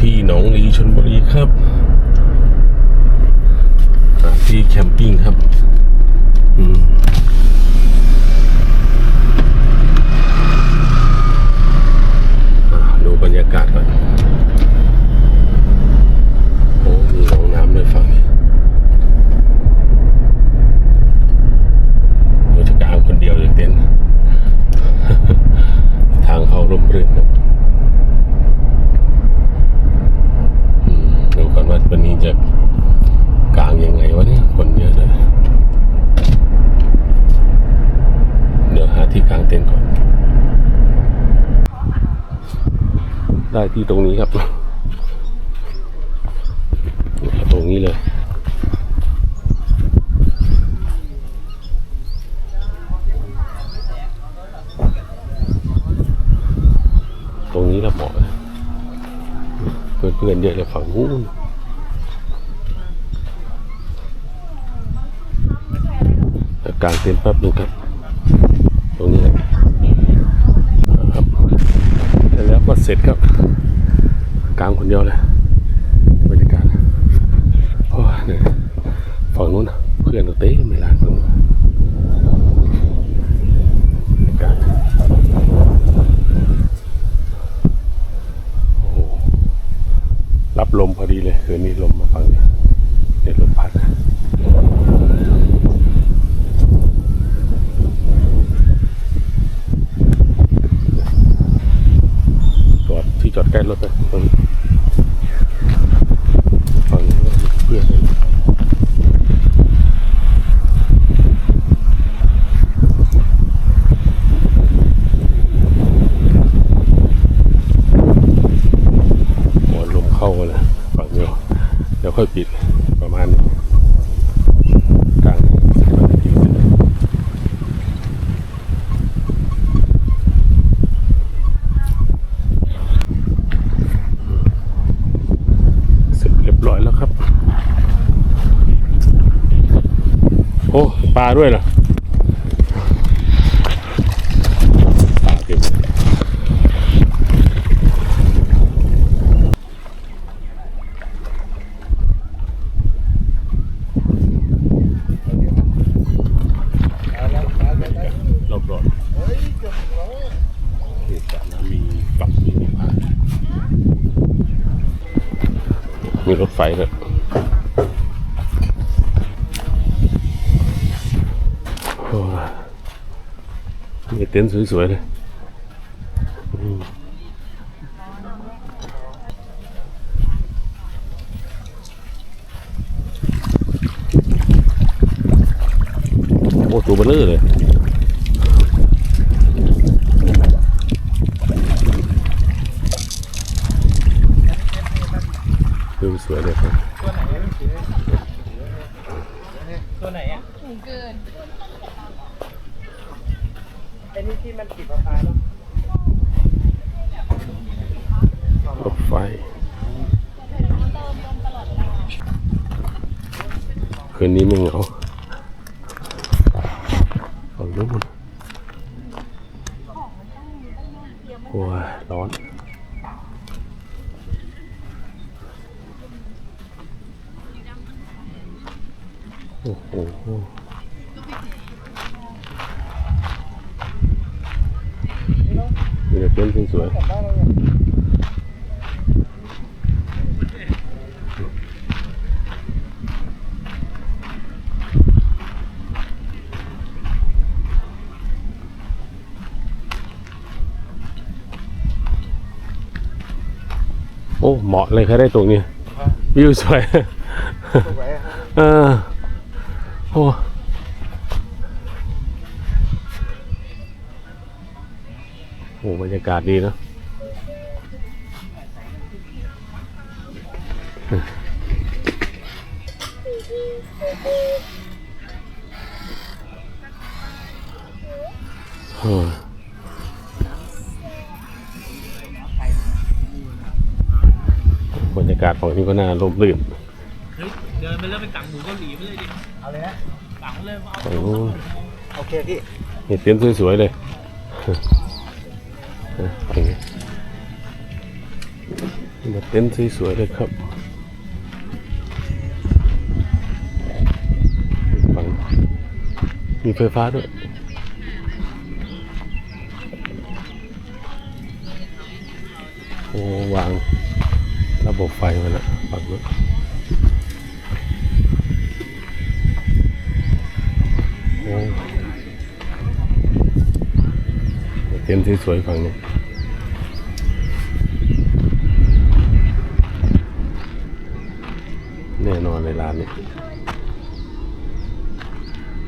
ที่หนองลีชนบุรีครับ ที่แคมปิ้งครับ อืมอ่าดูบรรยากาศก่อนโอ้มีหนองน้ำด้วยฝั่งนี้เราจะกางคนเดียวเลยเต็นท์ทางเข้าร่มรื่นครับ อืมดูก่อนว่าวันนี้จะกลางยังไงวะเนี่ย คนเยอะเลย เดี๋ยวหาที่กลางเต็นท์ก่อน ได้ ที่ตรงนี้ครับ ตรงนี้เลยตรงนี้ละเหมาะเพื่อนๆเยอะเลยฝั่งนู้นกลางเต็นท์แป๊บนึงครับ ตรงนี้แหละครับแล้วก็ เสร็จครับกลางคนเดียวเลยบรรยากาศโอ้เนี่ยฝั่งนู้นเพื่อนเราเต้ไม่ลานฝั่งนู้นบรรยากาศรับลมพอดีเลยคืนนี้ลมมาฝั่งนี้เด็ดลมพัดนะจ ใกล้รถเลยตรงนี้ฝั่งนี้เพื่อนเลยโอ้ลมเข้ามาเลยฝั่งเดียวเดี๋ยวค่อยปิดประมาณกลางสิบนาทีเสร็จเสร็จเรียบร้อยแล้วครับ โอ้ปลา ด้วยเหรอปลาเต็มรอบรอบนี่สระน้ำมีปักมีมีพานมีรถไฟด้วยโอ้ยมีเต็นท์สวยๆเลยอืมโอ้ตัวเบลอเลยดูสวยเลยครับ ตัวไหนอะถุงเกินไอ้ นี่ที่มันติดประปาแล้วรถไฟคืนนี้ไม่เหงาฝั่งนู้นโอ้ยร้อนโอ้โห มีแต่ เต็นสวยโอ้เหมาะเลยแค่ได้ตรงนี้วิวสวยสวยอะเออโอ้ โหบรรยากาศดีเนอะเออบรรยากาศฝั่งนี้ก็น่าร่มรื่นเฮ้ยเดินไปแล้วไปตังหมูเกาหลีไปเลยดิเอาเลยนะตังเลยเอาฝั่งนู้นโอเคพี่เห็นเต็นท์สวยๆเลยอย่างนี้นี่ มาเต็นท์สวยๆเลยครับฝังมีไฟฟ้าด้วยโอ้วางระบบไฟมาแล้วฝั่งนู้นโอ้ เต็นท์สวยๆฝั่งนู้แน่นอนเลยร้านนี้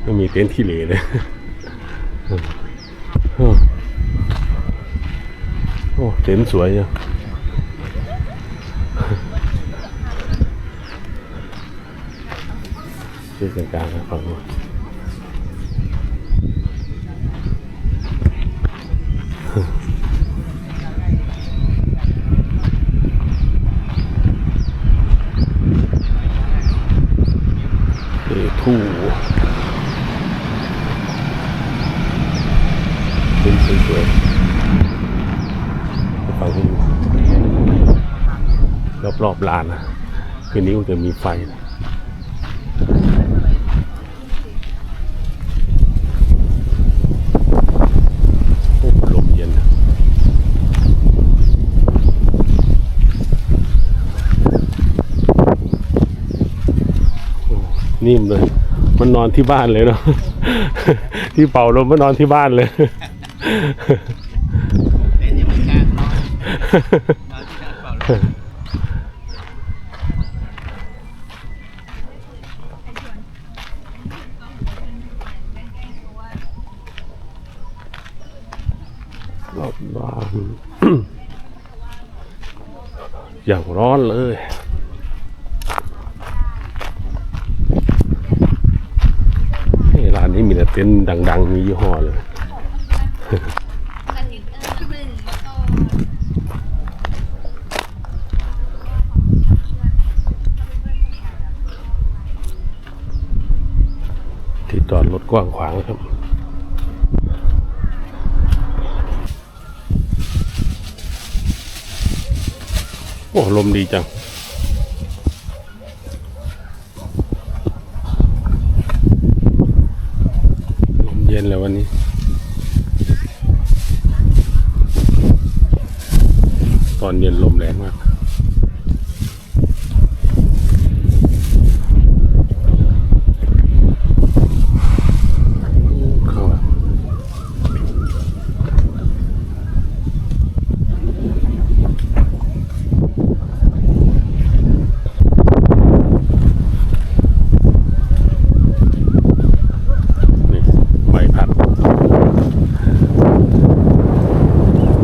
ไม่มีเต็นท์ที่เหลเลยโอ้เต็นท์สวยจังชื่อกลางๆนะฟังดูเอทูเป็นสวยๆฟังดูรอบๆ ลานนะคืนนี้มันจะมีไฟนะโอ้ลมเย็นนะโอ้นิ่มเลย มันนอนที่บ้านเลยเนาะ ที่เป่าลมมันนอนที่บ้านเลยเล่นยังไม่กล้านอนนอนที่นั่นเปล่าเลย รอบบ้าน อย่างร้อนเลยนี่ร้านนี้มีแต่เต็นท์ดัง ๆ มียี่ห้อเลยที่จอดรถกว้างขวางครับ โอ้ลมดีจัง ลมเย็นเลยวันนี้ตอนเย็นลมแรงมาก ข้างหลังนี่ใบพัด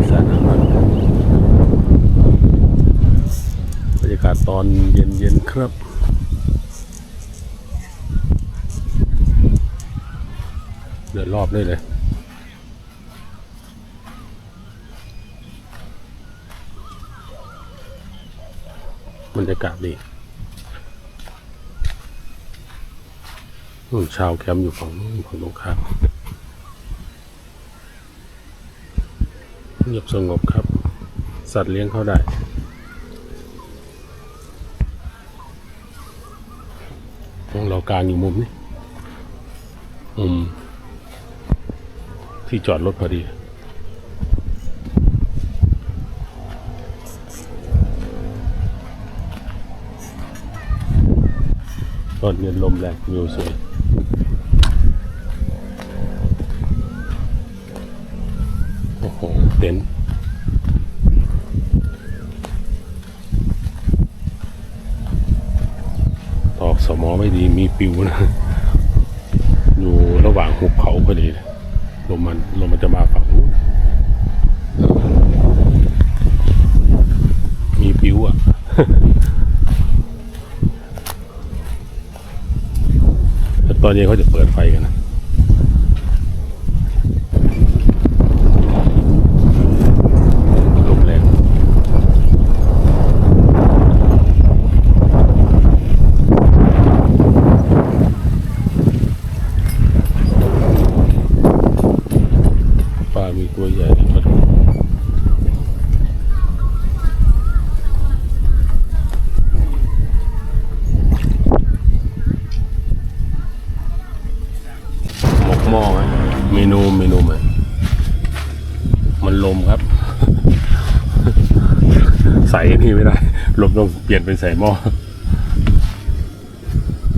สระน้ำมันบรรยากาศตอนเย็นๆครับ เดินร อบได้เลยบรรยากาศดีชาวแคมป์อยู่ฝั่งนู้นฝั่งตรงข้ามเงียบสงบครับ สัตว์เลี้ยงเข้าได้ของเรากลางอยู่มุมนี้มุม ที่จอดรถพอดี ตอนเย็นลมแรงวิวสวยโอ้โหเต็นท์ตอกสมอไม่ดีมีปิวนะ อยู่ระหว่างหุบเขาพอดีเลย ลมมันลมมันจะมาฝั่งนู้นมีปิวอะแล้วตอนเย็นเขาจะเปิดไฟกันันลมครับ ใส่นี่ไม่ได้ลมต้องเปลี่ยนเป็นใส่หม้อ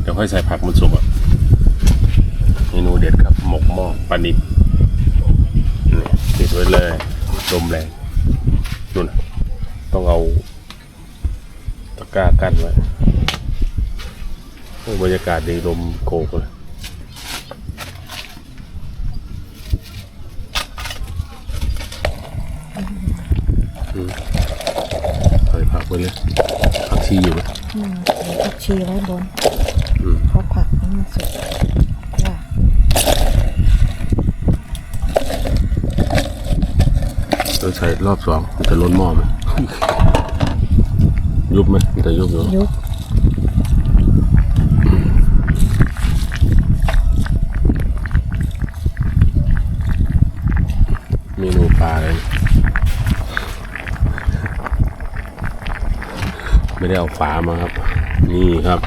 เดี๋ยวค่อยใส่ผักมันสุกอะเมนูเด็ดครับ หมกหม้อปลานิบติดไว้เลยลมแรงดูนะต้องเอาตะกร้ากั้นไว้บรรยากาศดีลมโกกเลย ไปเลยผักชีอยู่ไหมอืมเดี๋ยวผักชีไว้บนอืมเพราะผักให้มันสุกว่าเราใส่รอบสองมันจะล้นหม้อไหมยุบไหมมันจะยุบอยู่ยุบ เมนูปลาเลย ไม่ได้เอาฝามาครับ นี่ครับ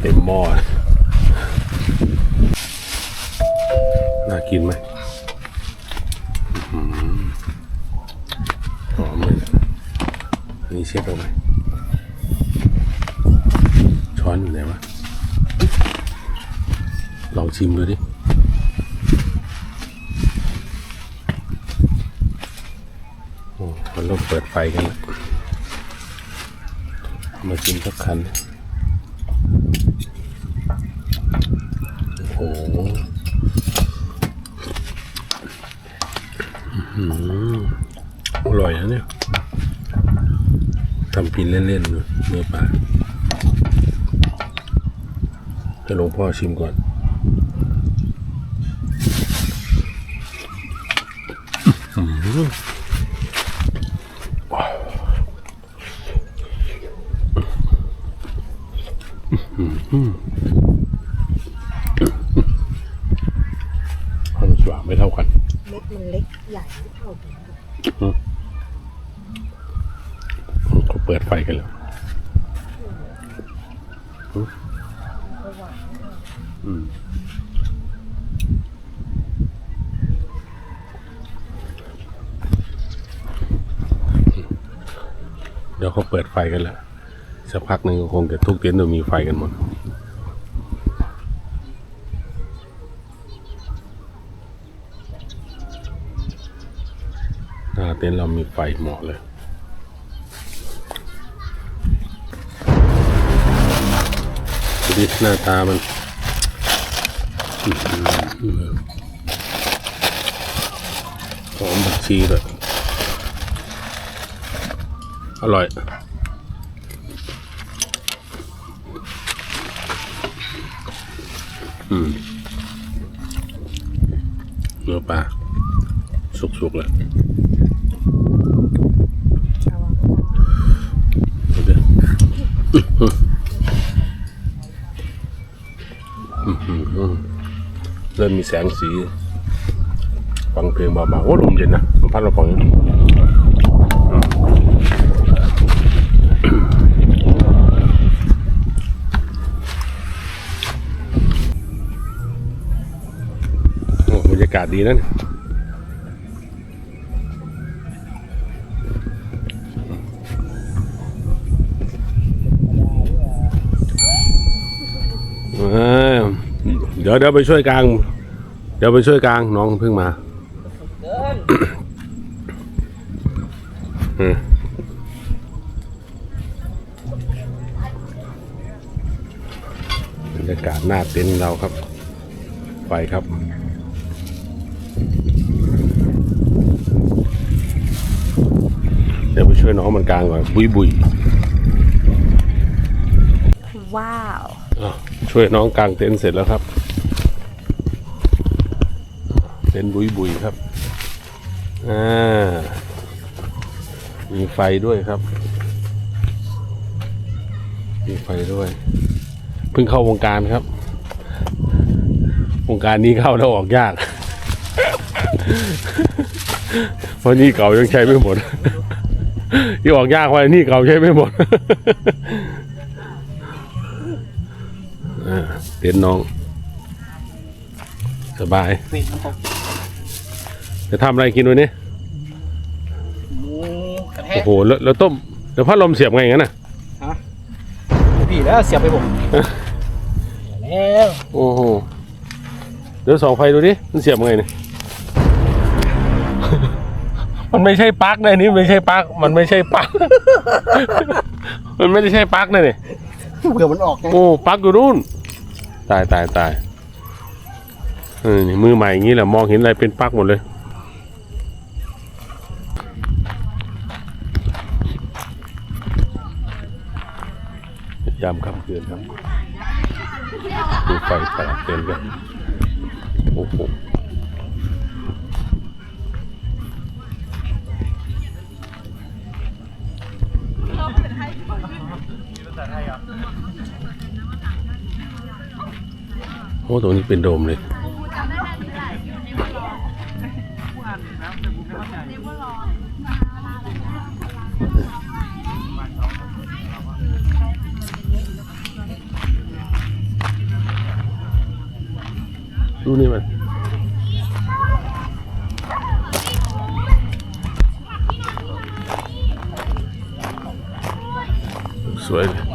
เต็มหม้อน่ากินไหมอื้อหือมเลยอันนี้เช็ดเอาไหมช้อนอยู่ไหนวะลองชิมดูดิโอ้มันต้องเปิดไฟกันแล้ว มาชิมสักคัน โอ้โหอื้อหืออร่อยนะเนี่ย ทำกินเล่นๆเนื้อปลาให้หลวงพ่อชิมก่อนหืม ความสว่างไม่เท่ากันเม็ดมันเล็กใหญ่ไม่เท่ากันเขาเปิดไฟกันแล้วอืมเดี๋ยวเขาเปิดไฟกันแล้ว สักพักหนึ่งก็คงจะทุกเต็นท์จะมีไฟกันหมดหน้าเต็นท์เรามีไฟเหมาะเลยดิหน้าตามันหอมผักชีเลยอร่อย อืมเนื้อปลาสุกๆเลยเริ่มมีแสงสี ฟังเพลงเบาๆโอ้ลมเย็นนะลมพัดเราฟังาศดีนะเนี่ยเดี๋ยวเดี๋ยวไปช่วยกลาง เดี๋ยวไปช่วยกลางน้องเพิ่งมาอืมบรรยากาศหน้าเต็นท์เราครับไฟครับ ดี๋ยวไปช่วยน้องมันกลางก่อนบุยบุยว้าวอะช่วยน้องกลางเต็นท์เสร็จแล้วครับ เต็นท์บุยบุยครับอ่ามีไฟด้วยครับ มีไฟด้วย เพิ่งเข้าวงการครับ วงการนี้เข้าแล้วออกยาก เพราะหนี่เก่ายังใช้ไม่หมด ที่ออกยากเพราะหนี่เก่าใช้ไม่หมดอ่าเต็นท์น้อง สบาย จะทำอะไรกินวันนี้หมูกระแทโอ้กโหแล้วแล้วต้ม แล้วพัดลมเสียบไงอย่างนั้นน่ะพี่แล้วเสียบไปผมแล้วโอ้โหเดี๋ยวส่องไฟดูดิ มันเสียบไงเนี่ย มันไม่ใช่ปลั๊กนะนี่ไม่ใช่ปลั๊กมันไม่ใช่ปลั๊ก มันไม่ได้ใช่ปลั๊กนะนี่เผื่อมันออกไงโอ้ปลั๊กอยู่นู่น ตายตายตายเออนี่มือใหม่อย่างนี้แหละมองเห็นอะไรเป็นปลั๊กหมดเลย ยามค่ำคืนครับดูไฟประหลาดเต็มกันโอ้โห โอ้ตรงนี้เป็นโดมเลยดูนี่มันสวยเลย